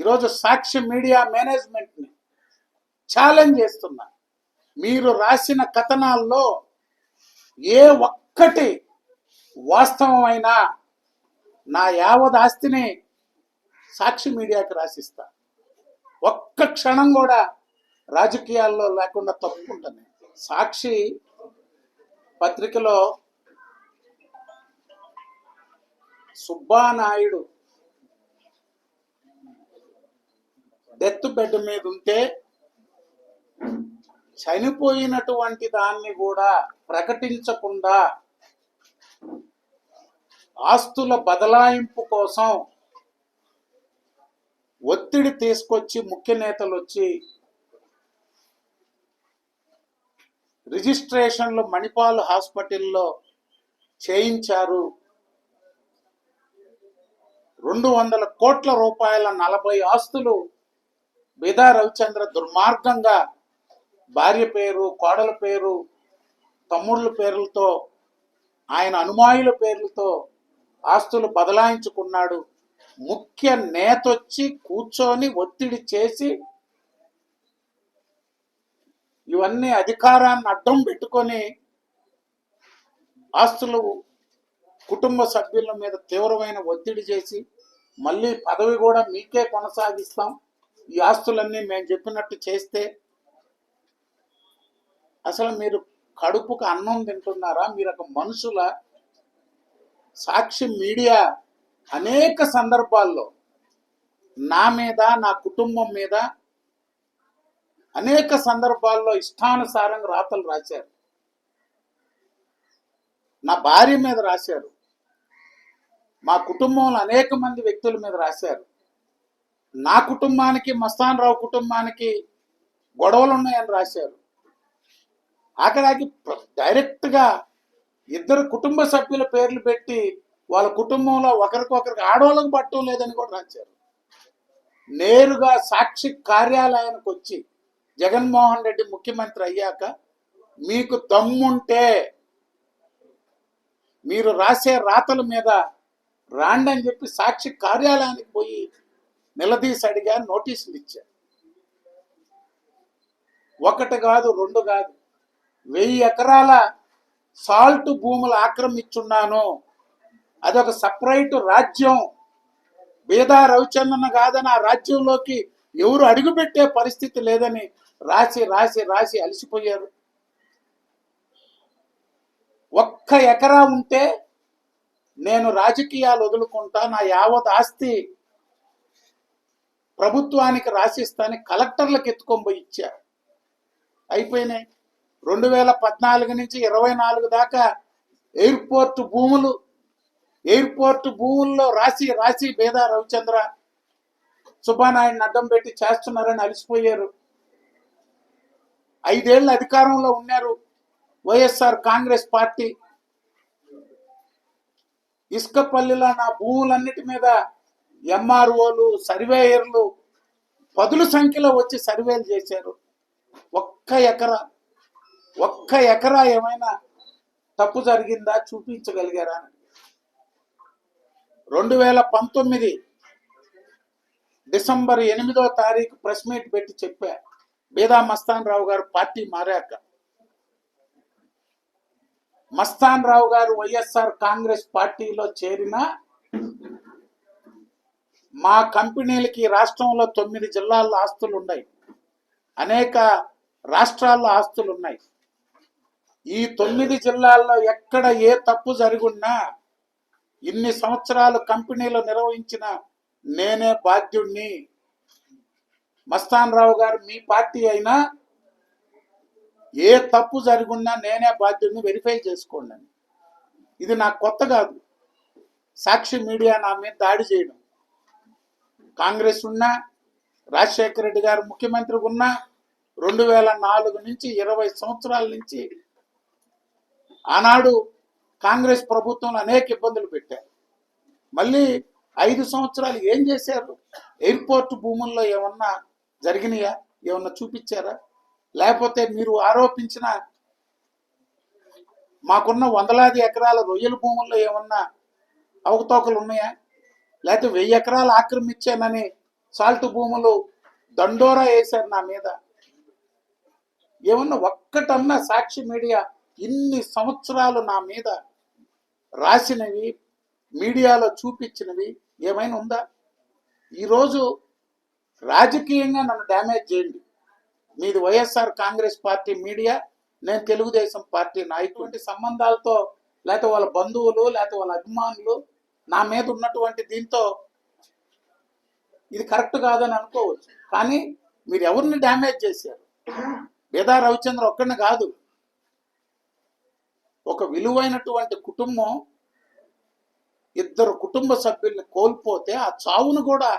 ఈరోజు సాక్షి media మేనేజ్మెంట్ని challenge చేస్తున్నా. మీరు రాసిన కథనాల్లో ఏ ఒక్కటి వాస్తవమైన నా యావత్ ఆస్తిని సాక్షి మీడియాకి రాసిస్తా. ఒక్క క్షణం కూడా రాజకీయాల్లో లేకుండా తప్పుకుంటాను సాక్షి పత్రికలో సుబ్బానాయుడు డెత్ బెడ్ మీద ఉంటే చనిపోయినటువంటి దాన్ని కూడా ప్రకటించకుండా ఆస్తుల బదలాయింపు కోసం ఒత్తిడి తీసుకొచ్చి ముఖ్య నేతలు వచ్చి రిజిస్ట్రేషన్లు మణిపాల్ హాస్పిటల్లో చేయించారు. రెండు వందల కోట్ల రూపాయల నలభై ఆస్తులు బేదా రవిచంద్ర దుర్మార్గంగా భార్య పేరు కోడల పేరు తమ్ముళ్ళ పేర్లతో ఆయన అనుమాయుల పేర్లతో ఆస్తులు బదలాయించుకున్నాడు. ముఖ్య నేతొచ్చి కూర్చొని ఒత్తిడి చేసి ఇవన్నీ అధికారాన్ని అడ్డం పెట్టుకొని ఆస్తులు కుటుంబ సభ్యుల మీద తీవ్రమైన ఒత్తిడి చేసి మళ్ళీ పదవి కూడా మీకే కొనసాగిస్తాం. ఈ ఆస్తులన్నీ మేము చెప్పినట్టు చేస్తే అసలు మీరు కడుపుకు అన్నం తింటున్నారా? మీరు ఒక మనుషుల సాక్షి మీడియా అనేక సందర్భాల్లో నా మీద నా కుటుంబం మీద అనేక సందర్భాల్లో ఇష్టానుసారంగా రాతలు రాశారు. నా భార్య మీద రాశారు. మా కుటుంబంలో అనేక మంది వ్యక్తుల మీద రాశారు. నా కుటుంబానికి మస్తాన్ రావు కుటుంబానికి గొడవలు ఉన్నాయని రాశారు. ఆఖరాకి డైరెక్ట్గా ఇద్దరు కుటుంబ సభ్యుల పేర్లు పెట్టి వాళ్ళ కుటుంబంలో ఒకరికొకరికి ఆడవాళ్ళకు పట్టడం లేదని కూడా రాశారు. నేరుగా సాక్షి కార్యాలయానికి వచ్చి జగన్మోహన్ రెడ్డి ముఖ్యమంత్రి అయ్యాక మీకు దమ్ముంటే మీరు రాసే రాతల మీద రాండని చెప్పి సాక్షి కార్యాలయానికి పోయి నిలదీసి అడిగా నోటీసులు ఇచ్చా ఒకటి కాదు రెండు కాదు. వెయ్యి ఎకరాల సాల్ట్ భూములు ఆక్రమించున్నాను. అదొక సపరేట్ రాజ్యం. బీదా రవిచంద్రన్ కాదని ఆ రాజ్యంలోకి ఎవరు అడుగుపెట్టే పరిస్థితి లేదని రాసి రాసి రాసి అలసిపోయారు. ఒక్క ఎకరా ఉంటే నేను రాజకీయాలు వదులుకుంటా నా యావత్ ఆస్తి ప్రభుత్వానికి రాసిస్తాని కలెక్టర్లకు ఎత్తుకొని పోయి ఇచ్చారు. అయిపోయినాయి. రెండు వేల పద్నాలుగు నుంచి ఇరవై నాలుగు దాకా ఎయిర్పోర్ట్ భూములు ఎయిర్పోర్ట్ భూముల్లో రాసి రాసి బేదా రవిచంద్ర సుబ్బానాయుడిని అడ్డం పెట్టి చేస్తున్నారని అలసిపోయారు. ఐదేళ్ళు అధికారంలో ఉన్నారు వైఎస్ఆర్ కాంగ్రెస్ పార్టీ. ఇసుకపల్లిలో నా భూములన్నిటి మీద ఎంఆర్ఓలు సర్వేయర్లు పదుల సంఖ్యలో వచ్చి సర్వేలు చేశారు. ఒక్క ఎకరా ఒక్క ఎకరా ఏమైనా తప్పు జరిగిందా చూపించగలిగారా అని. రెండు వేల పంతొమ్మిది డిసెంబర్ ఎనిమిదో తారీఖు ప్రెస్ మీట్ పెట్టి చెప్పా బీదా మస్తాన్ రావు గారు పార్టీ మారాక. మస్తాన్ రావు గారు వైఎస్ఆర్ కాంగ్రెస్ పార్టీలో చేరిన మా కంపెనీలకి రాష్ట్రంలో తొమ్మిది జిల్లాల్లో ఆస్తులు ఉన్నాయి. అనేక రాష్ట్రాల్లో ఆస్తులు ఉన్నాయి. ఈ తొమ్మిది జిల్లాల్లో ఎక్కడ ఏ తప్పు జరుగున్నా ఇన్ని సంవత్సరాలు కంపెనీలు నిర్వహించిన నేనే బాధ్యుణ్ణి. మస్తాన్ రావు గారు మీ పార్టీ అయినా ఏ తప్పు జరుగున్నా నేనే బాధ్యుడిని వెరిఫై చేసుకోండి ఇది నాకు కొత్త కాదు. సాక్షి మీడియా నా మీద దాడి చేయడం. కాంగ్రెస్ ఉన్నా రాజశేఖర రెడ్డి గారు ముఖ్యమంత్రి ఉన్నా రెండు వేల నాలుగు నుంచి ఇరవై సంవత్సరాల నుంచి ఆనాడు కాంగ్రెస్ ప్రభుత్వంలో అనేక ఇబ్బందులు పెట్టారు. మళ్ళీ ఐదు సంవత్సరాలు ఏం చేశారు? ఎయిర్పోర్ట్ భూముల్లో ఏమన్నా జరిగినాయా? ఏమన్నా చూపించారా? లేకపోతే మీరు ఆరోపించిన మాకున్న వందలాది ఎకరాల రొయ్యల భూముల్లో ఏమన్నా అవకతవకలు ఉన్నాయా? లేకపోతే వెయ్యి ఎకరాలు ఆక్రమించానని సాల్ట్ భూములు దండోరా వేశారు నా మీద. ఏమన్నా ఒక్కటన్నా సాక్షి మీడియా ఇన్ని సంవత్సరాలు నా మీద రాసినవి మీడియాలో చూపించినవి ఏమైనా ఉందా? ఈరోజు రాజకీయంగా నన్ను డ్యామేజ్ చేయండి. మీది వైఎస్ఆర్ కాంగ్రెస్ పార్టీ మీడియా నేను తెలుగుదేశం పార్టీ నా ఇటువంటి సంబంధాలతో లేకపోతే వాళ్ళ బంధువులు లేకపోతే వాళ్ళ అభిమానులు నా మీద ఉన్నటువంటి దీంతో ఇది కరెక్ట్ కాదని అనుకోవచ్చు. కానీ మీరు ఎవరిని డ్యామేజ్ చేశారు? బేదా రవిచంద్ర ఒక్కడిని కాదు. ఒక విలువైనటువంటి కుటుంబం ఇద్దరు కుటుంబ సభ్యుల్ని కోల్పోతే ఆ చావును కూడా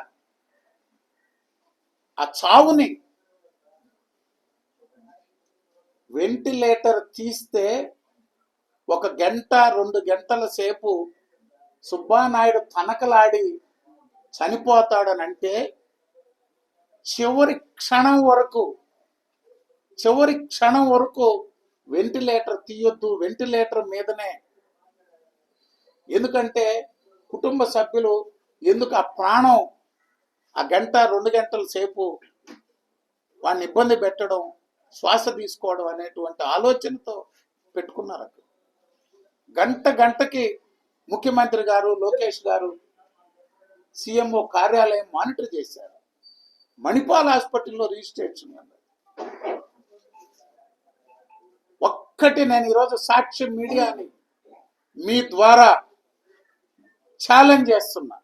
ఆ చావుని వెంటిలేటర్ తీస్తే ఒక గంట రెండు గంటల సేపు సుబ్బానాయుడు తనకలాడి చనిపోతాడనంటే చివరి క్షణం వరకు చివరి క్షణం వరకు వెంటిలేటర్ తీయొద్దు వెంటిలేటర్ మీదనే. ఎందుకంటే కుటుంబ సభ్యులు ఎందుకు ఆ ప్రాణం ఆ గంట రెండు గంటల సేపు వాడిని ఇబ్బంది పెట్టడం శ్వాస తీసుకోవడం అనేటువంటి ఆలోచనతో పెట్టుకున్నారు గంట గంటకి ముఖ్యమంత్రి గారు లోకేష్ గారు సీఎంఓ కార్యాలయం మానిటర్ చేశారు. మణిపాల్ హాస్పిటల్లో రిజిస్ట్రేషన్ అన్నారు ఒక్కటి నేను ఈరోజు సాక్ష్యం మీడియాని మీ ద్వారా ఛాలెంజ్ చేస్తున్నా.